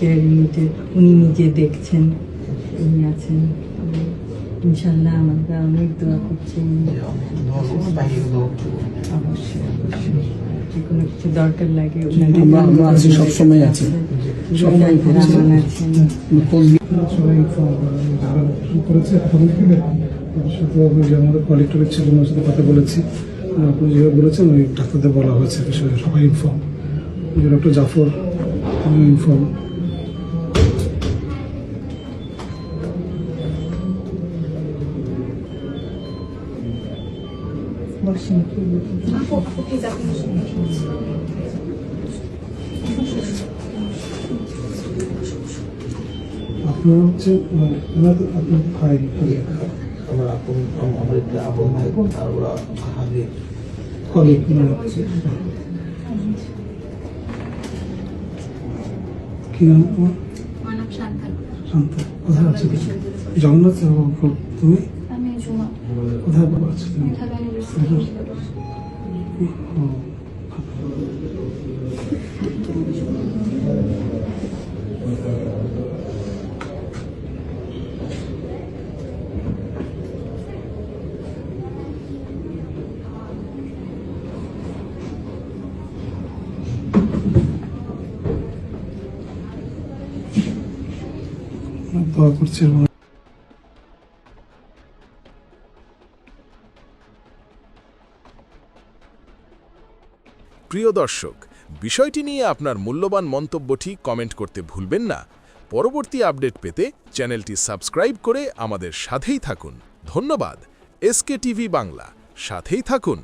Care ইউনিটের উনি নিজে দেখছেন উনি আছেন। ইনশাল্লাহ আমাদের অনেক দোয়া করছেন অবশ্যই অবশ্যই। যে কোনো কিছু দরকার লাগে আমরা- আমরা আছি, সবসময় আছি। সবাই ফোন যারা শুরু করেছে? প্রথম থেকে শুধু আমাদের কালেক্টরের ছিল ওনার সাথে কথা বলেছি। আপনি যেভাবে বলেছেন ওই ডাক্তারদের বলা হয়েছে বিষয়ে সবাই ইনফর্ম ডক্টর জাফর বসেন কি আপনারা হচ্ছে মানে ভাই আমার আপন একটা আপন ভাই আর ওরা হাতে কলিগ কি নাম তোমার? মানব শান্তান শান্ত। কোথায় আছে জগন্নাথ তুমি? আমি জুমা। কোথায় আছে? তুমি? ঢাকা ইউনিভার্সিটি। দোয়া করছি প্রিয় দর্শক, বিষয়টি নিয়ে আপনার মূল্যবান মন্তব্যটি কমেন্ট করতে ভুলবেন না। পরবর্তী আপডেট পেতে চ্যানেলটি সাবস্ক্রাইব করে আমাদের সাথেই থাকুন। ধন্যবাদ। এসকে টিভি বাংলা, সাথেই থাকুন।